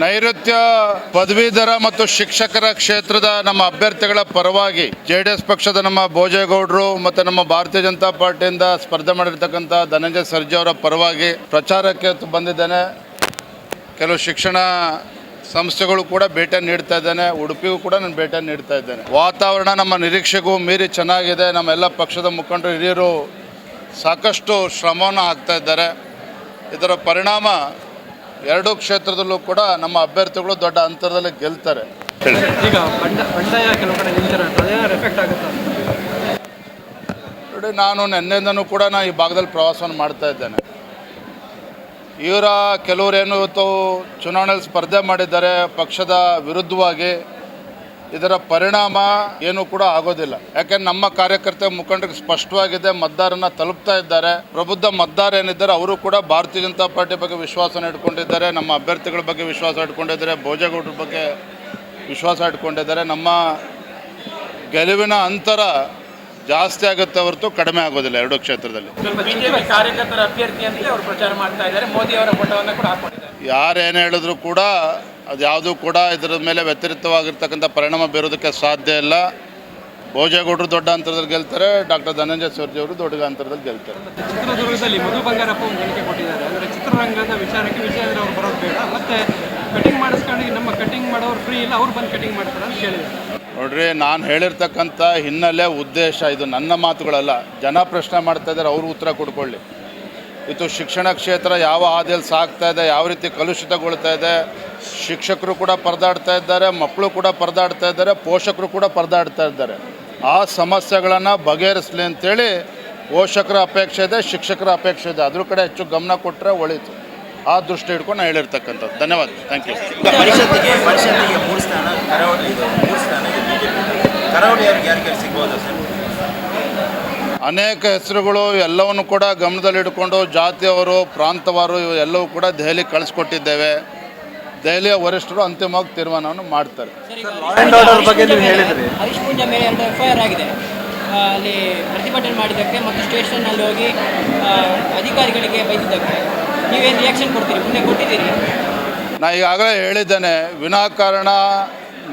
ನೈಋತ್ಯ ಪದವೀಧರ ಮತ್ತು ಶಿಕ್ಷಕರ ಕ್ಷೇತ್ರದ ನಮ್ಮ ಅಭ್ಯರ್ಥಿಗಳ ಪರವಾಗಿ ಜೆ ಡಿ ಎಸ್ ಪಕ್ಷದ ನಮ್ಮ ಭೋಜೇಗೌಡರು ಮತ್ತು ನಮ್ಮ ಭಾರತೀಯ ಜನತಾ ಪಾರ್ಟಿಯಿಂದ ಸ್ಪರ್ಧೆ ಮಾಡಿರ್ತಕ್ಕಂಥ ಧನಂಜಯ ಸರ್ಜಿ ಅವರ ಪರವಾಗಿ ಪ್ರಚಾರಕ್ಕೆ ಬಂದಿದ್ದೇನೆ. ಕೆಲವು ಶಿಕ್ಷಣ ಸಂಸ್ಥೆಗಳು ಕೂಡ ಭೇಟಿ ನೀಡ್ತಾ ಇದ್ದೇನೆ. ಉಡುಪಿಗೂ ಕೂಡ ನಾನು ಭೇಟಿ ನೀಡ್ತಾ ಇದ್ದೇನೆ. ವಾತಾವರಣ ನಮ್ಮ ನಿರೀಕ್ಷೆಗೂ ಮೀರಿ ಚೆನ್ನಾಗಿದೆ. ನಮ್ಮ ಎಲ್ಲ ಪಕ್ಷದ ಮುಖಂಡರು, ಹಿರಿಯರು ಸಾಕಷ್ಟು ಶ್ರಮವನ್ನು ಹಾಕ್ತಾ ಇದ್ದಾರೆ. ಇದರ ಪರಿಣಾಮ ಎರಡೂ ಕ್ಷೇತ್ರದಲ್ಲೂ ಕೂಡ ನಮ್ಮ ಅಭ್ಯರ್ಥಿಗಳು ದೊಡ್ಡ ಅಂತರದಲ್ಲಿ ಗೆಲ್ತಾರೆ. ಈಗ ಬಂಡ ಬಂಡಾಯ ಕೆಲವು ಕಡೆ ನಿಲ್ತಾರೆ ಅದೇನಾದ್ರು ಎಫೆಕ್ಟ್ ಆಗುತ್ತಾ? ನೋಡಿ ನಾನು ನಿನ್ನೆಯಿಂದನೂ ಕೂಡ ನಾನು ಈ ಭಾಗದಲ್ಲಿ ಪ್ರವಾಸವನ್ನು ಮಾಡ್ತಾ ಇದ್ದೇನೆ. ಇವರ ಕೆಲವರೇನು ಇವತ್ತು ಚುನಾವಣೆಯಲ್ಲಿ ಸ್ಪರ್ಧೆ ಮಾಡಿದ್ದಾರೆ ಪಕ್ಷದ ವಿರುದ್ಧವಾಗಿ ಇದರ ಪರಿಣಾಮ ಏನು ಕೂಡ ಆಗೋದಿಲ್ಲ. ಯಾಕೆಂದ್ರೆ ನಮ್ಮ ಕಾರ್ಯಕರ್ತ ಮುಖಂಡರಿಗೆ ಸ್ಪಷ್ಟವಾಗಿದೆ ಮತದಾರನ ತಲುಪ್ತಾ ಇದ್ದಾರೆ. ಪ್ರಬುದ್ಧ ಮತದಾರ ಏನಿದ್ದಾರೆ ಅವರು ಕೂಡ ಭಾರತೀಯ ಜನತಾ ಪಾರ್ಟಿ ಬಗ್ಗೆ ವಿಶ್ವಾಸ ಇಟ್ಕೊಂಡಿದ್ದಾರೆ ನಮ್ಮ ಅಭ್ಯರ್ಥಿಗಳ ಬಗ್ಗೆ ವಿಶ್ವಾಸ ಇಟ್ಕೊಂಡಿದ್ದಾರೆ ಭೋಜೇಗೌಡರ ಬಗ್ಗೆ ವಿಶ್ವಾಸ ಇಟ್ಕೊಂಡಿದ್ದಾರೆ. ನಮ್ಮ ಗೆಲುವಿನ ಅಂತರ ಜಾಸ್ತಿ ಆಗುತ್ತೆ ಹೊರತು ಕಡಿಮೆ ಆಗೋದಿಲ್ಲ ಎರಡು ಕ್ಷೇತ್ರದಲ್ಲಿ. ಬಿಜೆಪಿ ಕಾರ್ಯಕರ್ತರ ಅಭ್ಯರ್ಥಿ ಪ್ರಚಾರ ಮಾಡ್ತಾ ಇದ್ದಾರೆ. ಮೋದಿ ಅವರ ಫೋಟೋವನ್ನು ಕೂಡ ಹಾಕೊಂಡಿದ್ದಾರೆ. ಯಾರೇನು ಹೇಳಿದ್ರು ಕೂಡ ಅದು ಯಾವುದೂ ಕೂಡ ಇದರ ಮೇಲೆ ವ್ಯತಿರಿಕ್ತವಾಗಿರ್ತಕ್ಕಂಥ ಪರಿಣಾಮ ಬೀರೋದಕ್ಕೆ ಸಾಧ್ಯ ಇಲ್ಲ. ಭೋಜೇಗೌಡರು ದೊಡ್ಡ ಅಂತರದಲ್ಲಿ ಗೆಲ್ತಾರೆ ಡಾಕ್ಟರ್ ಧನಂಜಯ ಸರ್ಜಿ ಅವರು ದೊಡ್ಡ ಅಂತರದಲ್ಲಿ ಗೆಲ್ತಾರೆ. ಚಿತ್ರದುರ್ಗದಲ್ಲಿ ಮಧು ಬಂಗಾರಪ್ಪ ಒಂದು ಹೇಳಿಕೆ ಕೊಟ್ಟಿದ್ದಾರೆ. ಅಂದರೆ ಚಿತ್ರರಂಗದ ವಿಚಾರಕ್ಕೆ ವಿಜಯೇಂದ್ರ ಅವರು ಬರೋದು ಬೇಡ. ಮತ್ತೆ ಕಟಿಂಗ್ ಮಾಡಿಸ್ಕೊಂಡು ನಮ್ಮ ಕಟಿಂಗ್ ಮಾಡೋರು ಫ್ರೀ ಇಲ್ಲ ಅವ್ರು ಬಂದು ಕಟಿಂಗ್ ಮಾಡ್ತಾರೆ ಅಂತ ಕೇಳಿದ್ದಾರೆ ನೋಡ್ರಿ ನಾನು ಹೇಳಿರ್ತಕ್ಕಂಥ ಹಿನ್ನೆಲೆ ಉದ್ದೇಶ ಇದು ನನ್ನ ಮಾತುಗಳಲ್ಲ. ಜನ ಪ್ರಶ್ನೆ ಮಾಡ್ತಾ ಇದ್ದಾರೆ ಅವರು ಉತ್ತರ ಕೊಡ್ಕೊಳ್ಳಿ. ಇದು ಶಿಕ್ಷಣ ಕ್ಷೇತ್ರ ಯಾವ ಹಾದಿಯಲ್ಲಿ ಸಾಗ್ತಾ ಇದೆ ಯಾವ ರೀತಿ ಕಲುಷಿತಗೊಳ್ತಾ ಇದೆ ಶಿಕ್ಷಕರು ಕೂಡ ಪರದಾಡ್ತಾ ಇದ್ದಾರೆ ಮಕ್ಕಳು ಕೂಡ ಪರದಾಡ್ತಾ ಇದ್ದಾರೆ ಪೋಷಕರು ಕೂಡ ಪರದಾಡ್ತಾ ಇದ್ದಾರೆ. ಆ ಸಮಸ್ಯೆಗಳನ್ನು ಬಗೆಹರಿಸಲಿ ಅಂತೇಳಿ ಪೋಷಕರ ಅಪೇಕ್ಷೆ ಇದೆ ಶಿಕ್ಷಕರ ಅಪೇಕ್ಷೆ ಇದೆ. ಅದ್ರ ಕಡೆ ಹೆಚ್ಚು ಗಮನ ಕೊಟ್ಟರೆ ಒಳಿತು ಆ ದೃಷ್ಟಿ ಇಟ್ಕೊಂಡು ನಾನು ಹೇಳಿರ್ತಕ್ಕಂಥದ್ದು. ಧನ್ಯವಾದ. ಥ್ಯಾಂಕ್ ಯು ಅನೇಕ ಹೆಸರುಗಳು ಎಲ್ಲವನ್ನು ಕೂಡ ಗಮನದಲ್ಲಿಡ್ಕೊಂಡು ಜಾತಿಯವರು ಪ್ರಾಂತವಾರು ಇವೆಲ್ಲವೂ ಎಲ್ಲವೂ ಕೂಡ ದೆಹಲಿಗೆ ಕಳಿಸ್ಕೊಟ್ಟಿದ್ದೇವೆ. ದೆಹಲಿಯ ವರಿಷ್ಠರು ಅಂತಿಮವಾಗಿ ತೀರ್ಮಾನವನ್ನು ಮಾಡ್ತಾರೆ. ಹರೀಶ್ ಪೂಜಾ ಮೇಲೆ ಎರಡು ಎಫ್ ಐ ಆರ್ ಆಗಿದೆ. ಅಲ್ಲಿ ಪ್ರತಿಭಟನೆ ಮಾಡಿದ್ದಕ್ಕೆ ಮತ್ತು ಸ್ಟೇಷನ್ನಲ್ಲಿ ಹೋಗಿ ಅಧಿಕಾರಿಗಳಿಗೆ ಬೈದಿದ್ದಕ್ಕೆ ನೀವೇನು ರಿಯಾಕ್ಷನ್ ಕೊಡ್ತೀರಿ? ಮುಂದೆ ಕೊಟ್ಟಿದ್ದೀರಿ? ನಾ ಈಗಾಗಲೇ ಹೇಳಿದ್ದೇನೆ ವಿನಾಕಾರಣ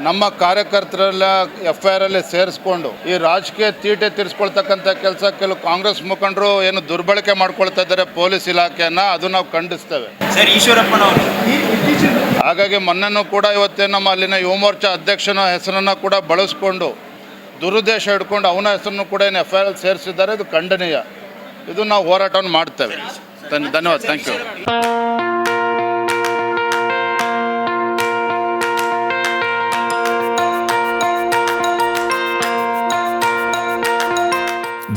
ನಮ್ಮ ಕಾರ್ಯಕರ್ತರೆಲ್ಲ ಎಫ್ ಐ ಅಲ್ಲಿ ಸೇರಿಸ್ಕೊಂಡು ಈ ರಾಜಕೀಯ ತೀಟೆ ತೀರಿಸ್ಕೊಳ್ತಕ್ಕಂಥ ಕೆಲಸ ಕೆಲವು ಕಾಂಗ್ರೆಸ್ ಮುಖಂಡರು ಏನು ದುರ್ಬಳಕೆ ಮಾಡ್ಕೊಳ್ತಾ ಇದ್ದಾರೆ ಪೊಲೀಸ್ ಇಲಾಖೆಯನ್ನ ಅದು ನಾವು ಖಂಡಿಸ್ತೇವೆ. ಹಾಗಾಗಿ ಮೊನ್ನೆನೂ ಕೂಡ ಇವತ್ತೇ ನಮ್ಮ ಅಲ್ಲಿನ ಯುವ ಮೋರ್ಚಾ ಅಧ್ಯಕ್ಷನ ಹೆಸರನ್ನು ಕೂಡ ಬಳಸ್ಕೊಂಡು ದುರುದ್ದೇಶ ಹಿಡ್ಕೊಂಡು ಅವನ ಹೆಸರನ್ನು ಕೂಡ ಏನು ಎಫ್ ಐ ಆರ್ ಸೇರಿಸಿದ್ದಾರೆ ಇದು ಖಂಡನೀಯ. ಇದು ನಾವು ಹೋರಾಟವನ್ನು ಮಾಡ್ತೇವೆ. ಧನ್ಯ- ಧನ್ಯವಾದ thank you.